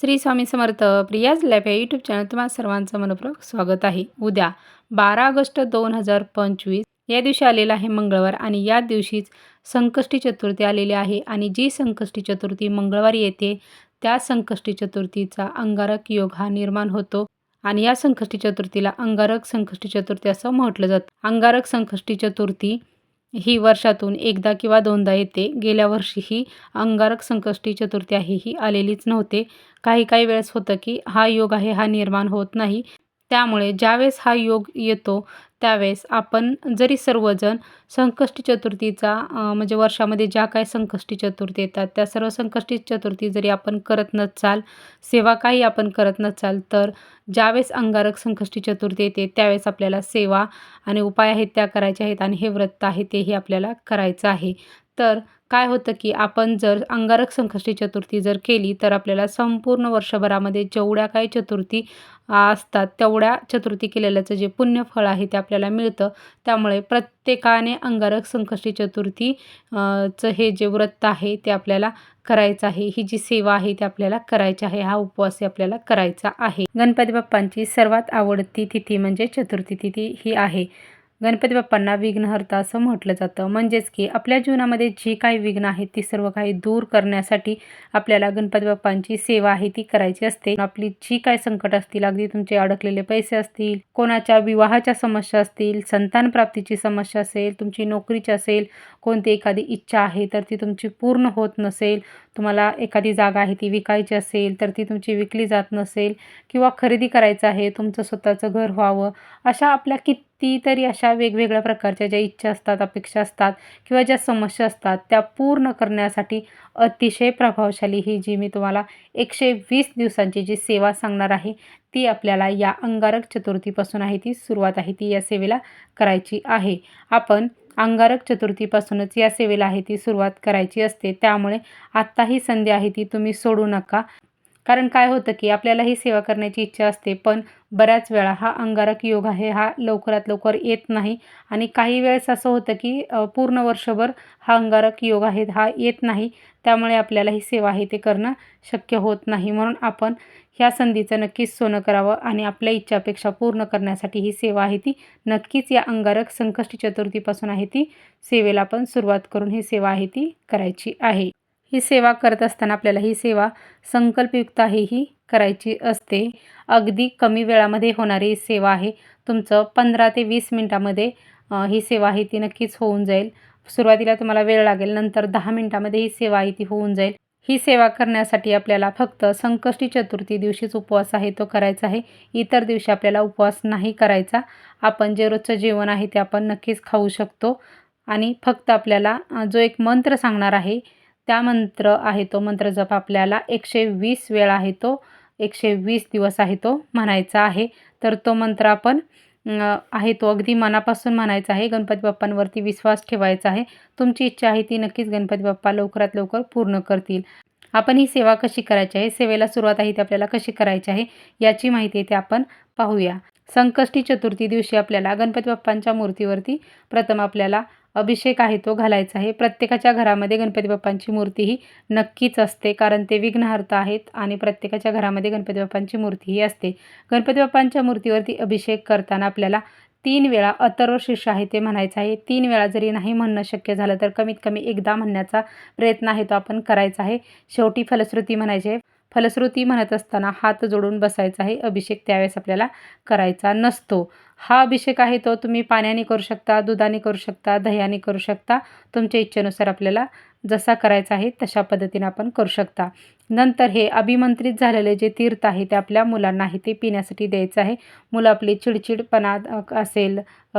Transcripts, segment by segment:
Shri Swami Samarth Priya's lab या YouTube channel तुम्हाला सर्वांचं मनपूर्वक स्वागत आहे. उद्या बारा ऑगस्ट दोन हजार पंचवीस या दिवशी आलेला आहे मंगळवार आणि या दिवशीच संकष्टी चतुर्थी आलेली आहे आणि जी संकष्टी चतुर्थी मंगळवारी येते त्या संकष्टी चतुर्थीचा अंगारक योग हा निर्माण होतो आणि या संकष्टी चतुर्थीला अंगारक संकष्टी चतुर्थी असं म्हटलं जातं. अंगारक संकष्टी चतुर्थी ही वर्षातून एकदा किंवा दोनदा येते. गेल्या वर्षी ही अंगारक संकष्टी चतुर्थी आहे. ही आलेलीच नव्हते. काही काही वेळेस होतं की हा योग आहे हा निर्माण होत नाही. त्यामुळे ज्यावेळेस हा योग येतो त्यावेळेस आपण जरी सर्वजण संकष्टी चतुर्थीचा म्हणजे वर्षामध्ये ज्या काय संकष्टी चतुर्थी येतात त्या सर्व संकष्टी चतुर्थी जरी आपण करत नसाल सेवा काही आपण करत नसाल तर ज्यावेळेस अंगारक संकष्टी चतुर्थी येते त्यावेळेस आपल्याला सेवा आणि उपाय आहेत त्या करायच्या आहेत आणि हे व्रत आहे तेही आपल्याला करायचं आहे. तर काय होतं की आपण जर अंगारक संकष्टी चतुर्थी जर केली तर आपल्याला संपूर्ण वर्षभरामध्ये जेवढ्या काही चतुर्थी असतात तेवढ्या चतुर्थी केलेल्याचं जे पुण्यफळ आहे ते आपल्याला मिळतं. त्यामुळे प्रत्येकाने अंगारक संकष्टी चतुर्थी चं हे जे व्रत आहे ते आपल्याला करायचं आहे. ही जी सेवा आहे ती आपल्याला करायची आहे. हा उपवास आपल्याला करायचा आहे. गणपती बाप्पांची सर्वात आवडती तिथी म्हणजे चतुर्थी तिथी ही आहे. गणपती बाप्पांना विघ्नहर्ता असं म्हटलं जातं. म्हणजेच की आपल्या जीवनामध्ये जी काही विघ्न आहेत ती सर्व काही दूर करण्यासाठी आपल्याला गणपती बाप्पांची सेवा आहे ती करायची असते. आपली जी काय संकट असतील अगदी तुमचे अडकलेले पैसे असतील कोणाच्या विवाहाच्या समस्या असतील संतान प्राप्तीची समस्या असेल तुमची नोकरीची असेल कोणती एखादी इच्छा आहे तर ती तुमची पूर्ण होत नसेल तुम्हाला एखादी जागा आहे ती विकायची असेल तर ती तुमची विकली जात नसेल किंवा खरेदी करायचं आहे तुमचं स्वतःचं घर व्हावं अशा आपल्या ती तरी अशा वेगवेगळ्या प्रकारच्या ज्या इच्छा असतात अपेक्षा असतात किंवा ज्या समस्या असतात त्या पूर्ण करण्यासाठी अतिशय प्रभावशाली ही जी मी तुम्हाला एकशे वीस दिवसांची जी सेवा सांगणार आहे ती आपल्याला या अंगारक चतुर्थीपासून आहे ती सुरुवात आहे ती या सेवेला करायची आहे. आपण अंगारक चतुर्थीपासूनच या सेवेला आहे ती सुरुवात करायची असते त्यामुळे आत्ता ही संधी आहे ती तुम्ही सोडू नका. कारण काय होतं की आपल्याला ही सेवा करण्याची इच्छा असते पण बऱ्याच वेळा हा अंगारक योग आहे हा लवकरात लवकर येत नाही. आणि काही वेळेस असं होतं की पूर्ण वर्षभर हा अंगारक योग आहे हा येत नाही. त्यामुळे आपल्याला ही सेवा आहे ते करणं शक्य होत नाही. म्हणून आपण ह्या संधीचं नक्कीच सोनं करावं आणि आपल्या इच्छापेक्षा पूर्ण करण्यासाठी ही सेवा आहे ती. नक्कीच या अंगारक संकष्टी चतुर्थीपासून आहे ती. सेवेला पण सुरुवात करून ही सेवा आहे ती करायची आहे. ही सेवा करत असताना आपल्याला ही सेवा संकल्पयुक्त आहे ही करायची असते. अगदी कमी वेळामध्ये होणारी सेवा आहे. तुमचं पंधरा ते वीस मिनटामध्ये ही सेवा आहे ती नक्कीच होऊन जाईल. सुरुवातीला तुम्हाला वेळ लागेल नंतर दहा मिनटामध्ये ही सेवा आहे ती होऊन जाईल. ही सेवा करण्यासाठी आपल्याला फक्त संकष्टी चतुर्थी दिवशीच उपवास आहे तो करायचा आहे. इतर दिवशी आपल्याला उपवास नाही करायचा. आपण जे रोजचं जेवण आहे ते आपण नक्कीच खाऊ शकतो. आणि फक्त आपल्याला जो एक मंत्र सांगणार आहे त्या मंत्र आहे तो मंत्र जप आपल्याला एकशे वीस वेळा आहे तो एकशे वीस दिवस आहे तो म्हणायचा आहे. तर तो मंत्र आपण आहे तो अगदी मनापासून म्हणायचा आहे. गणपती बाप्पांवरती विश्वास ठेवायचा आहे. तुमची इच्छा आहे ती नक्कीच गणपती बाप्पा लवकरात लवकर पूर्ण करतील. आपण ही सेवा कशी करायची आहे? सेवेला सुरुवात आहे ती आपल्याला कशी करायची आहे? याची माहिती ते आपण पाहूया. संकष्टी चतुर्थी दिवशी आपल्याला गणपती बाप्पांच्या मूर्तीवरती प्रथम आपल्याला अभिषेक आहे तो घालायचा आहे. प्रत्येकाच्या घरामध्ये गणपती बाप्पांची मूर्ती ही नक्कीच असते कारण ते विघ्नहर्ता आहेत आणि प्रत्येकाच्या घरामध्ये गणपती बाप्पांची मूर्तीही असते. गणपती बाप्पांच्या मूर्तीवरती अभिषेक करताना आपल्याला तीन वेळा अतर्व शीर्ष आहे ते म्हणायचं आहे. तीन वेळा जरी नाही म्हणणं शक्य झालं तर कमीत कमी एकदा म्हणण्याचा प्रयत्न आहे तो आपण करायचा आहे. शेवटी फलश्रुती म्हणायची आहे फलश्रुती म्हणत असताना हात जोडून बसायचा आहे. अभिषेक त्यावेळेस आपल्याला करायचा नसतो. हा अभिषेक आहे तो तुम्ही पाण्याने करू शकता दुधाने करू शकता दह्याने करू शकता. तुमच्या इच्छेनुसार आपल्याला जसा करायचा आहे तशा पद्धतीने आपण करू शकता. नंतर हे अभिमंत्रित झालेले जे तीर्थ आहे ते आपल्या मुलांना ते पिण्यासाठी द्यायचं आहे. मुलं आपली चिडचिडपणा असेल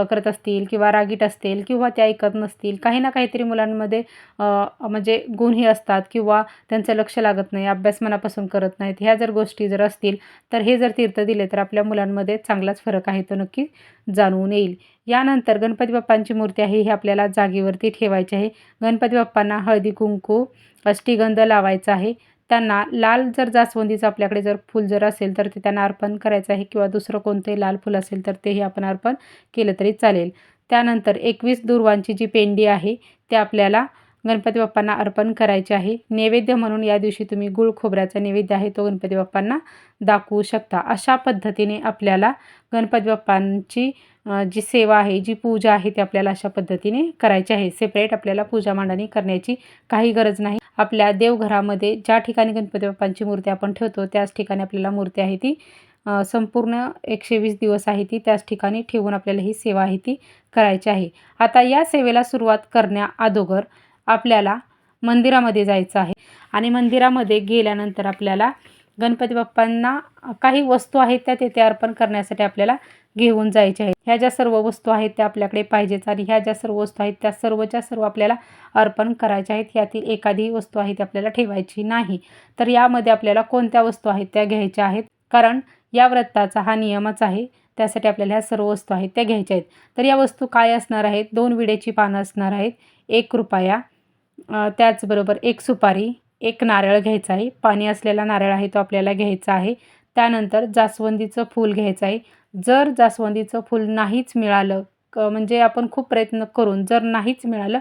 करत असतील किंवा रागीट असतील किंवा ते ऐकत नसतील काही ना काहीतरी मुलांमध्ये म्हणजे गुणही असतात किंवा त्यांचं लक्ष लागत नाही अभ्यास मनापासून करत नाहीत. ह्या जर गोष्टी जर असतील तर हे जर तीर्थ दिले तर आपल्या मुलांमध्ये चांगलाच फरक आहे तो नक्की जाणवून येईल. यानंतर गणपती बाप्पांची मूर्ती आहे ही आपल्याला जागेवरती ठेवायची आहे. गणपती बाप्पांना हळदी कुंकू अष्टीगंध लावायचा आहे. त्यांना लाल जर जास्वंदीचं आपल्याकडे जर फूल जर असेल तर ते त्यांना अर्पण करायचं आहे किंवा दुसरं कोणतंही लाल फूल असेल तर तेही आपण अर्पण केलं तरी चालेल. त्यानंतर एकवीस दुर्वांची जी पेंडी आहे ते आपल्याला गणपती बाप्पांना अर्पण करायचे आहे. नैवेद्य म्हणून या दिवशी तुम्ही गुळ खोबऱ्याचा नैवेद्य आहे तो गणपती बाप्पांना दाखवू शकता. अशा पद्धतीने आपल्याला गणपती बाप्पांची जी सेवा आहे जी पूजा आहे ती आपल्याला अशा पद्धतीने करायची आहे. सेपरेट आपल्याला पूजा मांडणी करण्याची काही गरज नाही. आपल्या देवघरामध्ये ज्या ठिकाणी गणपती बाप्पांची मूर्ती आपण ठेवतो त्याच ठिकाणी आपल्याला मूर्ती आहे ती. संपूर्ण एकशे वीस दिवस आहे ती त्याच ठिकाणी ठेवून आपल्याला ही सेवा आहे ती करायची आहे. आता या सेवेला सुरुवात करण्याअगोदर आपल्याला मंदिरामध्ये जायचं आहे. आणि मंदिरामध्ये गेल्यानंतर आपल्याला गणपती बाप्पांना काही वस्तू आहेत त्या तेथे अर्पण करण्यासाठी आपल्याला घेऊन जायच्या आहेत. ह्या ज्या सर्व वस्तू आहेत त्या आपल्याकडे पाहिजेच आणि ह्या ज्या सर्व वस्तू आहेत त्या सर्वच्या सर्व आपल्याला अर्पण करायच्या आहेत. यातील एखादी वस्तू आहे ती आपल्याला ठेवायची नाही. तर यामध्ये आपल्याला कोणत्या वस्तू आहेत त्या घ्यायच्या आहेत? कारण या व्रताचा हा नियमच आहे. त्यासाठी आपल्याला ह्या सर्व वस्तू आहेत त्या घ्यायच्या आहेत. तर या वस्तू काय असणार आहेत? दोन विड्याची पानं असणार आहेत. एक रुपया त्याचबरोबर एक सुपारी एक नारळ घ्यायचा आहे. पाणी असलेला नारळ आहे तो आपल्याला घ्यायचा आहे. त्यानंतर जास्वंदीचं फूल घ्यायचं आहे. जर जास्वंदीचं फूल नाहीच मिळालं क म्हणजे आपण खूप प्रयत्न करून जर नाहीच मिळालं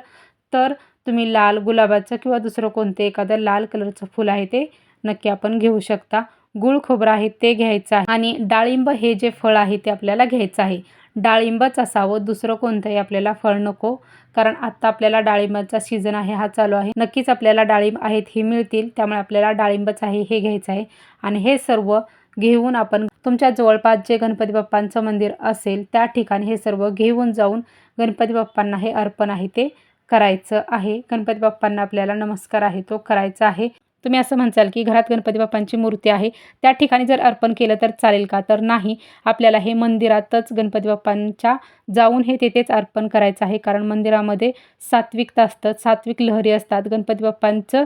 तर तुम्ही लाल गुलाबाचं किंवा दुसरं कोणते एखादं लाल कलरचं फूल आहे ते नक्की आपण घेऊ शकता. गुळ खोबरं आहे ते घ्यायचं आहे. आणि डाळिंब हे जे फळ आहे ते आपल्याला घ्यायचं आहे. डाळिंबच असावं. दुसरं कोणतंही आपल्याला फळ नको. कारण आत्ता आपल्याला डाळिंबाचा सीझन आहे हा चालू आहे. नक्कीच आपल्याला डाळिंब आहेत हे मिळतील. त्यामुळे आपल्याला डाळिंबच आहे हे घ्यायचं आहे. आणि हे सर्व घेऊन आपण तुमच्या जवळपास जे गणपती बाप्पांचं मंदिर असेल त्या ठिकाणी हे सर्व घेऊन जाऊन गणपती बाप्पांना हे अर्पण आहे ते करायचं आहे. गणपती बाप्पांना आपल्याला नमस्कार आहे तो करायचा आहे. तुम्ही असं म्हणसाल की घरात गणपती बाप्पांची मूर्ती आहे त्या ठिकाणी जर अर्पण केलं तर चालेल का? तर नाही. आपल्याला हे मंदिरातच गणपती बाप्पांच्या जाऊन हे तेथेच अर्पण करायचं आहे. कारण मंदिरामध्ये सात्विकता असतं सात्विक लहरी असतात. गणपती बाप्पांचं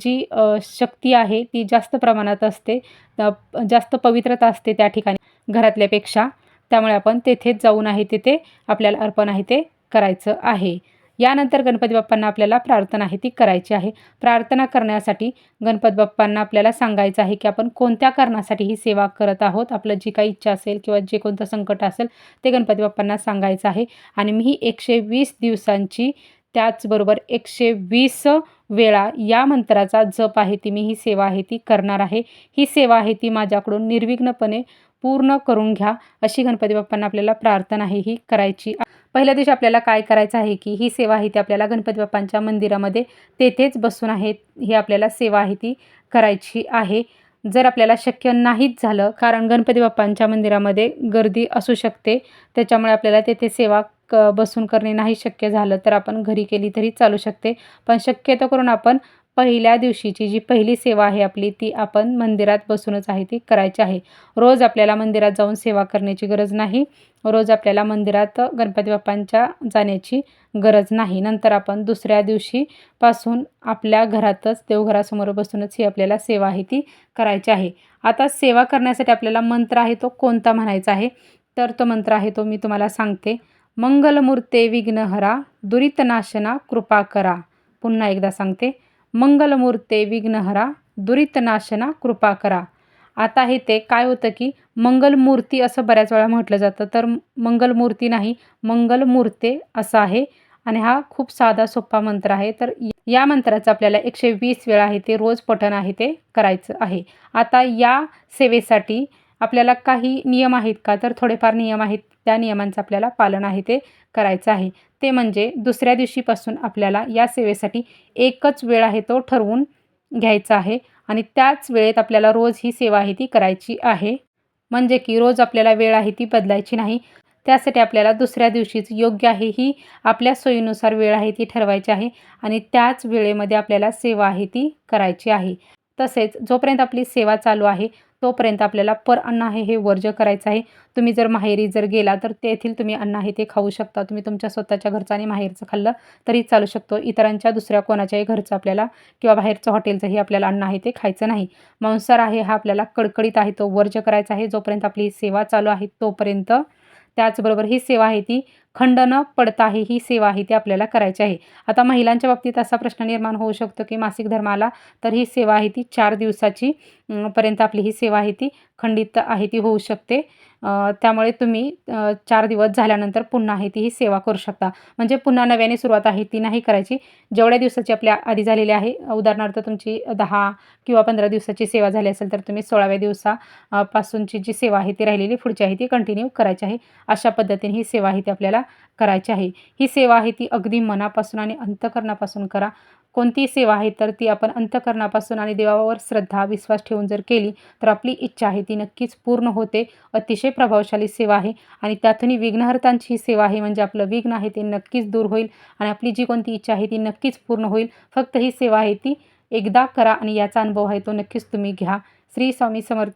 जी शक्ती आहे ती जास्त प्रमाणात असते. जास्त पवित्रता असते त्या ठिकाणी घरातल्यापेक्षा. त्यामुळे आपण तेथेच जाऊन आहे तिथे आपल्याला अर्पण आहे ते करायचं आहे. यानंतर गणपती बाप्पांना आपल्याला प्रार्थना आहे ती करायची आहे. प्रार्थना करण्यासाठी गणपती बाप्पांना आपल्याला सांगायचं आहे की आपण कोणत्या कारणासाठी ही सेवा करत आहोत आपलं जी काही इच्छा असेल किंवा जे कोणतं संकट असेल ते गणपती बाप्पांना सांगायचं आहे. आणि मी ही एकशे वीस दिवसांची त्याचबरोबर एकशे वीस वेळा या मंत्राचा जप आहे ती मी ही सेवा आहे ती करणार आहे. ही सेवा आहे ती माझ्याकडून निर्विघ्नपणे पूर्ण करून घ्या अशी गणपती बाप्पांना आपल्याला प्रार्थना आहे ही करायची पहिल्या दिवशी आपल्याला काय करायचं आहे की ही सेवा आहे ती आपल्याला गणपती बाप्पांच्या मंदिरामध्ये तेथेच बसून आहेत ही आपल्याला सेवा आहे ती करायची आहे. जर आपल्याला शक्य नाहीच झालं कारण गणपती बाप्पांच्या मंदिरामध्ये गर्दी असू शकते त्याच्यामुळे आपल्याला तेथे सेवा क बसून करणे नाही शक्य झालं तर आपण घरी केली तरी चालू शकते. पण शक्यतो करून आपण पहिल्या दिवशीची जी पहिली सेवा आहे आपली ती आपण मंदिरात बसूनच आहे ती करायची आहे. रोज आपल्याला मंदिरात जाऊन सेवा करण्याची गरज नाही. रोज आपल्याला मंदिरात गणपती बाप्पांच्या जाण्याची गरज नाही. नंतर आपण दुसऱ्या दिवशीपासून आपल्या घरातच देवघरासमोर बसूनच ही आपल्याला सेवा आहे ती करायची आहे. आता सेवा करण्यासाठी आपल्याला मंत्र आहे तो कोणता म्हणायचा आहे? तर तो मंत्र आहे तो मी तुम्हाला सांगते. मंगलमूर्ते विघ्नहरा दुरितनाशना कृपा करा. पुन्हा एकदा सांगते. मंगलमूर्ते विघ्नहरा दुरितनाशना कृपा करा. आता हे ते काय होतं की मंगलमूर्ती असं बऱ्याच वेळा म्हटलं जातं. तर मंगलमूर्ती नाही मंगलमूर्ते असं आहे. आणि हा खूप साधा सोपा मंत्र आहे. तर या मंत्राचं आपल्याला एकशे वीस वेळा आहे ते रोज पठण आहे ते करायचं आहे. आता या सेवेसाठी आपल्याला काही नियम आहेत का? तर थोडेफार नियम आहेत. त्या नियमांचं आपल्याला पालन आहे ते करायचं आहे. ते म्हणजे दुसऱ्या दिवशीपासून आपल्याला या सेवेसाठी एकच वेळ आहे तो ठरवून घ्यायचा आहे आणि त्याच वेळेत आपल्याला रोज ही सेवा आहे ती करायची आहे. म्हणजे की रोज आपल्याला वेळ आहे ती बदलायची नाही. त्यासाठी आपल्याला दुसऱ्या दिवशीच योग्य आहे ही आपल्या सोयीनुसार वेळ आहे ती ठरवायची आहे आणि त्याच वेळेमध्ये आपल्याला सेवा आहे ती करायची आहे. तसेच जोपर्यंत आपली सेवा चालू आहे तोपर्यंत आपल्याला पर अन्न आहे हे वर्ज करायचं आहे. तुम्ही जर माहेरी जर गेला तर तेथील तुम्ही अन्न आहे ते खाऊ शकता. तुम्ही तुमच्या स्वतःच्या घरचं आणि माहेरचं खाल्लं तरी चालू शकतो. इतरांच्या दुसऱ्या कोणाच्याही घरचं आपल्याला किंवा बाहेरचं हॉटेलचंही आपल्याला अन्न आहे ते खायचं नाही. मांसाहार आहे हा आपल्याला कडकडीत आहे तो वर्ज करायचा आहे. जोपर्यंत आपली सेवा चालू आहे तोपर्यंत त्याचबरोबर ही सेवा आहे ती खंड न पडताही ही सेवा आहे ती आपल्याला करायची आहे. आता महिलांच्या बाबतीत असा प्रश्न निर्माण होऊ शकतो की मासिक धर्माला तर ही सेवा आहे ती चार दिवसाची पर्यंत आपली ही सेवा आहे ती खंडित आहे ती होऊ शकते. त्यामुळे तुम्ही चार दिवस झाल्यानंतर पुन्हा आहे ती ही सेवा करू शकता. म्हणजे पुन्हा नव्याने सुरुवात आहे ती नाही करायची. जेवढ्या दिवसाची आपल्या आधी झालेली आहे उदाहरणार्थ तुमची दहा किंवा पंधरा दिवसाची सेवा झाली असेल तर तुम्ही सोळाव्या दिवसापासूनची जी सेवा आहे ती राहिलेली पुढची आहे ती कंटिन्यू करायची आहे. अशा पद्धतीने ही सेवा आहे ती आपल्याला करायची आहे. ही सेवा आहे ती अगदी मनापासून आणि अंतकरणापासून करा. कोणती सेवा आहे तर ती आपण अंतकरणापासून आणि देवावर श्रद्धा विश्वास ठेवून जर केली तर आपली इच्छा आहे ती नक्कीच पूर्ण होते. अतिशय प्रभावशाली सेवा आहे आणि त्यातूनही विघ्नहर्तांची ही सेवा आहे म्हणजे आपलं विघ्न आहे ते नक्कीच दूर होईल आणि आपली जी कोणती इच्छा आहे ती नक्कीच पूर्ण होईल. फक्त ही सेवा आहे ती एकदा करा आणि याचा अनुभव आहे तो नक्कीच तुम्ही घ्या. श्री स्वामी समर्थ